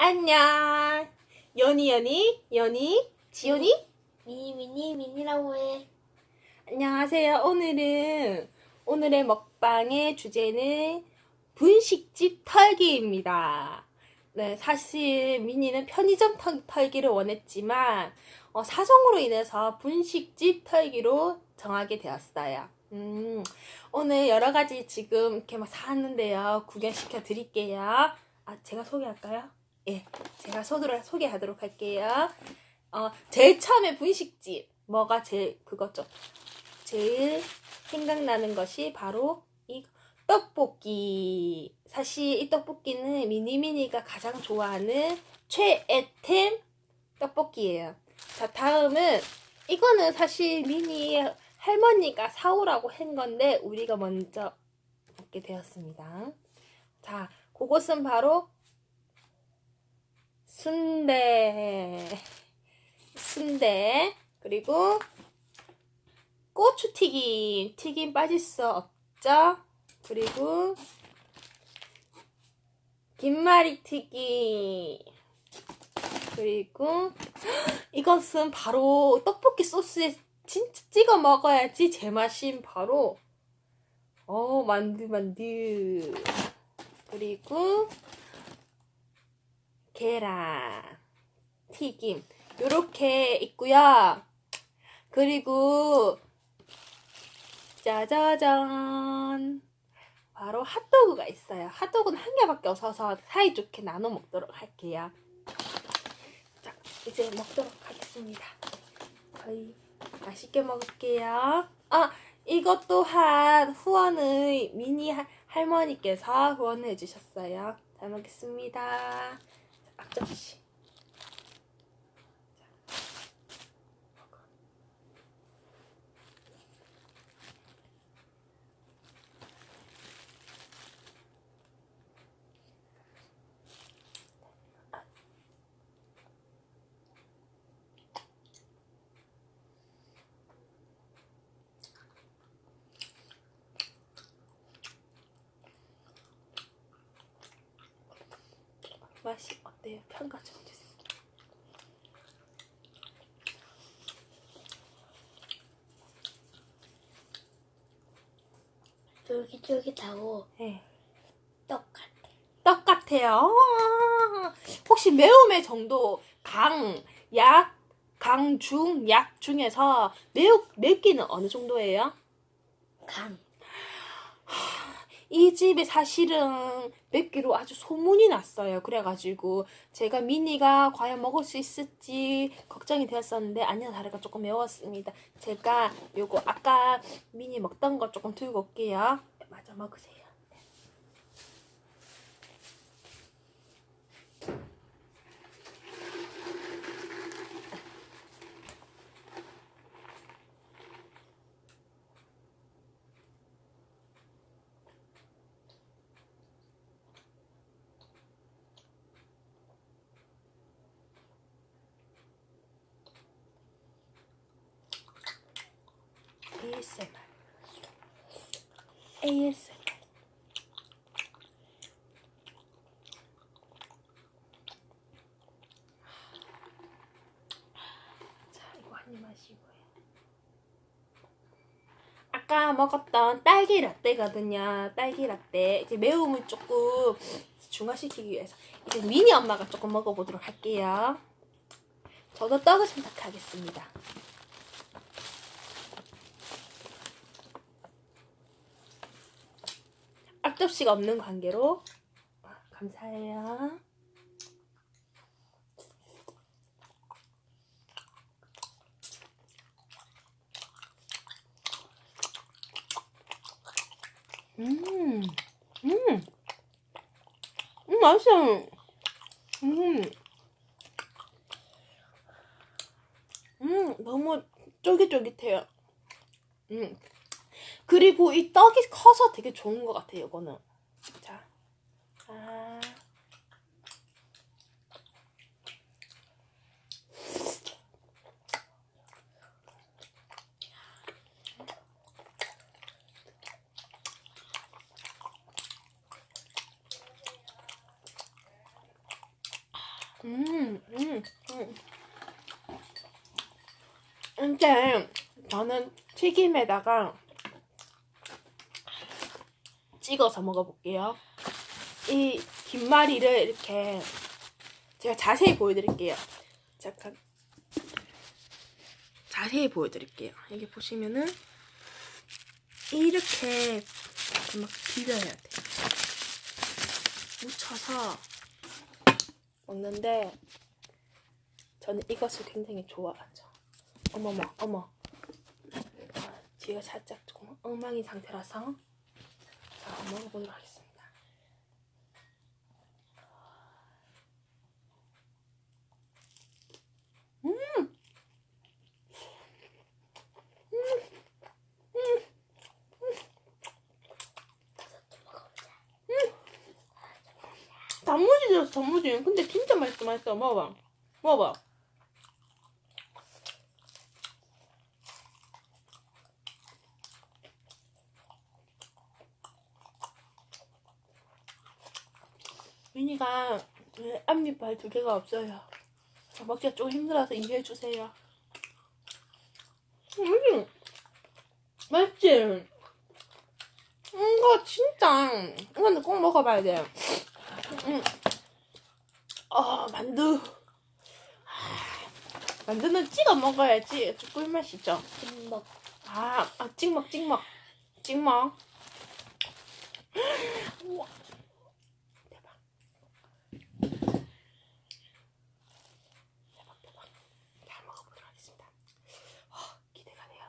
안녕. 연이 연이 연이 지연이 미니 미니 미니라고 해. 안녕하세요. 오늘은 오늘의 먹방의 주제는 분식집 털기입니다. 네, 사실 미니는 편의점 털, 털기를 원했지만 어, 사정으로 인해서 분식집 털기로 정하게 되었어요. 음, 오늘 여러 가지 지금 이렇게 막 사왔는데요. 구경시켜 드릴게요. 아, 제가 소개할까요? 예, 제가 소개를 소개하도록 할게요. 어, 제일 처음에 분식집 뭐가 제일 그거죠? 제일 생각나는 것이 바로 이 떡볶이. 사실 이 떡볶이는 미니미니가 가장 좋아하는 최애템 떡볶이예요. 자, 다음은 이거는 사실 미니 할머니가 사오라고 한 건데 우리가 먼저 먹게 되었습니다. 자, 그것은 바로 순대. 순대. 그리고 고추 튀김. 튀김 빠질 수 없죠? 그리고 김말이 튀김. 그리고 이것은 바로 떡볶이 소스에 진짜 찍어 먹어야지 제맛인 바로 어 만두 만두 그리고 계란 튀김 요렇게 있고요. 그리고 짜자잔 바로 핫도그가 있어요. 핫도그는 한 개밖에 없어서 사이좋게 나눠 먹도록 할게요. 자, 이제 먹도록 하겠습니다. 저희 맛있게 먹을게요. 아, 이것 또한 후원을 미니 하- 할머니께서 후원을 해주셨어요. 잘 먹겠습니다. 앞접시. 어때요? 평가 좀 주세요. 쫄깃쫄깃하고 네. 떡같아. 떡 같아요. 와. 혹시 매움의 정도 강, 약, 강, 중, 약 중에서 매우 맵기는 어느 정도예요? 간. 이 집이 사실은 맵기로 아주 소문이 났어요. 그래가지고 제가 미니가 과연 먹을 수 있을지 걱정이 되었었는데 아니나 다를까 조금 매웠습니다. 제가 요거 아까 미니 먹던 거 조금 들고 올게요. 맞아 먹으세요. ASMR. ASMR. 자, 이거 한입 마시고요. 아까 먹었던 딸기 라떼거든요. 딸기 라떼. 이제 매움을 조금 중화시키기 위해서 이제 미니 엄마가 조금 먹어보도록 할게요. 저도 떡을 선택하겠습니다. 앞접시가 없는 관계로 아, 감사해요. 음, 음, 음, 맛있어. 음, 음, 너무 쫄깃쫄깃해요. 음. 그리고 이 떡이 커서 되게 좋은 것 같아요, 이거는. 자. 아. 음, 음, 음. 근데 저는 튀김에다가 찍어서 먹어볼게요. 이 김말이를 이렇게 제가 자세히 보여드릴게요. 잠깐 자세히 보여드릴게요. 여기 보시면은 이렇게 막 비벼야 돼. 묻혀서 먹는데 저는 이것을 굉장히 좋아하죠. 어머머, 어머. 아, 뒤가 살짝 조금 엉망인 상태라서 자, 먹어보도록 하겠습니다. 단무지 들었어, 단무지. 근데 진짜 맛있어, 맛있어. 먹어봐. 먹어봐. 미니가 앞니빨 두 개가 없어요. 먹기가 조금 힘들어서 이해해 주세요. 음, 맛있지? 이거 진짜 이거는 꼭 먹어봐야 돼. 음. 어 만두. 아, 만두는 찍어 먹어야지 꿀맛이죠. 김먹. 아, 아 찍먹 찍먹 찍먹. 우와. 대박. 대박 대박. 잘 먹어보도록 하겠습니다. 어, 기대가 돼요.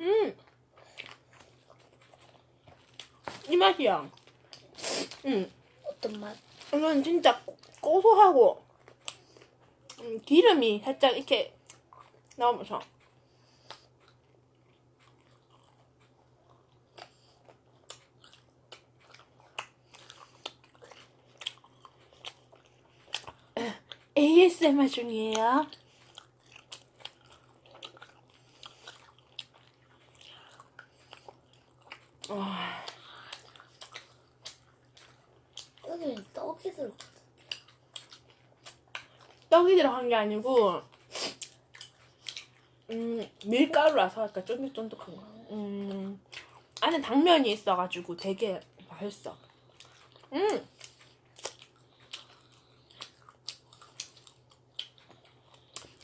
음. 이 맛이야. 음. 어떤 맛? 이건 진짜 고- 고소하고 음, 기름이 살짝 이렇게 나오면서 ASMR 중이에요. 와. 여기는 떡이 들어. 떡이 들어간 게 아니고 음 밀가루라서 약간 쫀득쫀득한 거. 음 안에 당면이 있어가지고 되게 맛있어. 음.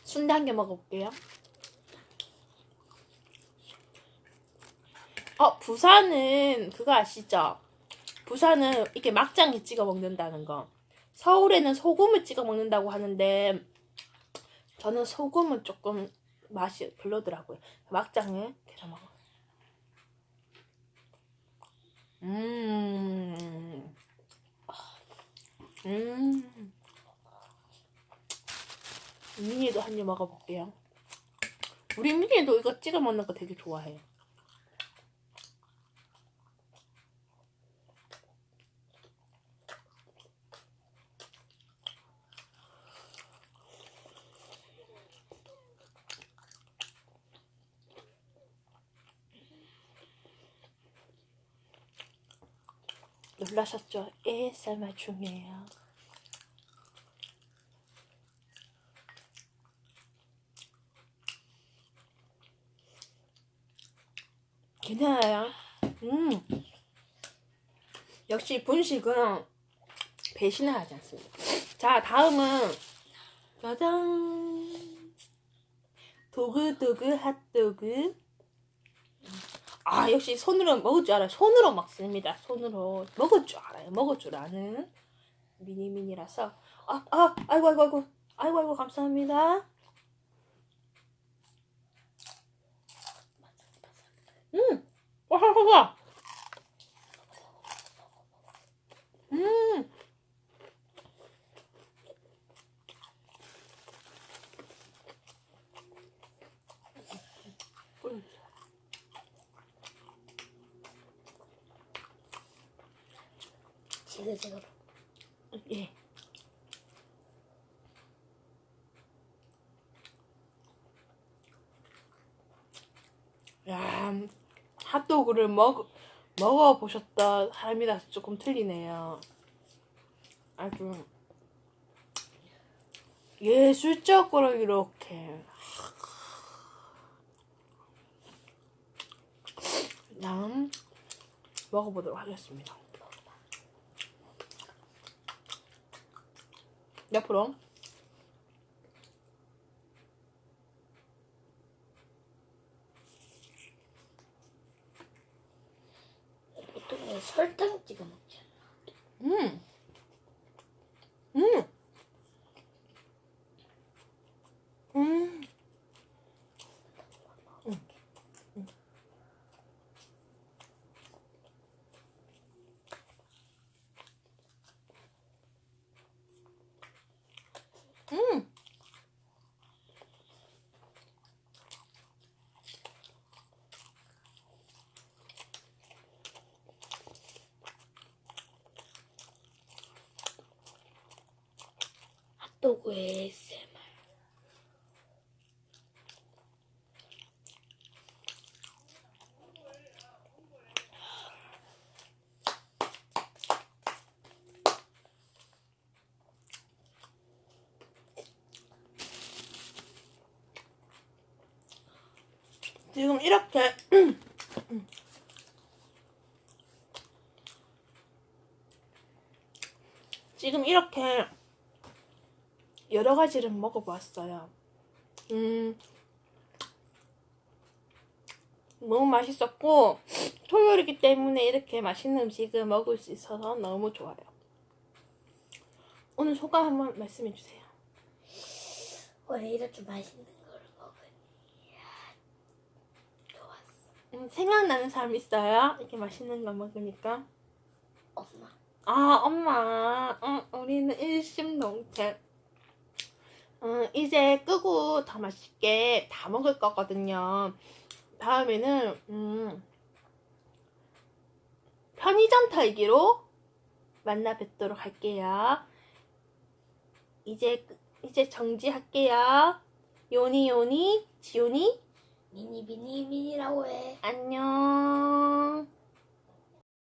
순대 한 개 먹어볼게요. 어 부산은 그거 아시죠? 부산은 이렇게 막장에 찍어 먹는다는 거. 서울에는 소금을 찍어 먹는다고 하는데 저는 소금은 조금 맛이 별로더라고요. 막장에 계속 먹어. 음, 음. 미니도 한 입 먹어볼게요. 우리 미니도 이거 찍어 먹는 거 되게 좋아해요. 놀라셨죠? ASMR 중이에요. 괜찮아요. 음. 역시 분식은 배신을 하지 않습니다. 자, 다음은 짜잔. 도그도그 핫도그. 아, 역시 손으로 먹을 줄 알아요. 손으로 먹습니다. 손으로. 먹을 줄 알아요. 먹을 줄 아는 미니미니라서. 아, 아, 아이고, 아이고, 아이고. 아이고, 아이고, 감사합니다. 음, 와, 와, 와. 음. 음. 지그재그로. 예. 야, 핫도그를 먹, 먹어보셨던 사람이라서 조금 틀리네요. 아주 예술적으로 이렇게 다음 먹어보도록 하겠습니다. 옆으로 보통 설탕 찍어 먹잖아. 음. 음. 음. 음. 핫도그 ASMR. 지금 이렇게 지금 이렇게 여러 가지를 먹어보았어요. 음, 너무 맛있었고 토요일이기 때문에 이렇게 맛있는 음식을 먹을 수 있어서 너무 좋아요. 오늘 소감 한번 말씀해 주세요. 원래 이렇게 맛있는 걸 먹으니 좋았어. 음, 생각나는 사람 있어요? 이렇게 맛있는 거 먹으니까. 엄마. 아, 엄마. 응, 우리는 일심동체. 음, 이제 끄고 더 맛있게 다 먹을 거거든요. 다음에는, 음, 편의점 털기로 만나 뵙도록 할게요. 이제, 이제 정지할게요. 요니, 요니, 지요니, 미니 미니 미니라고 해. 안녕.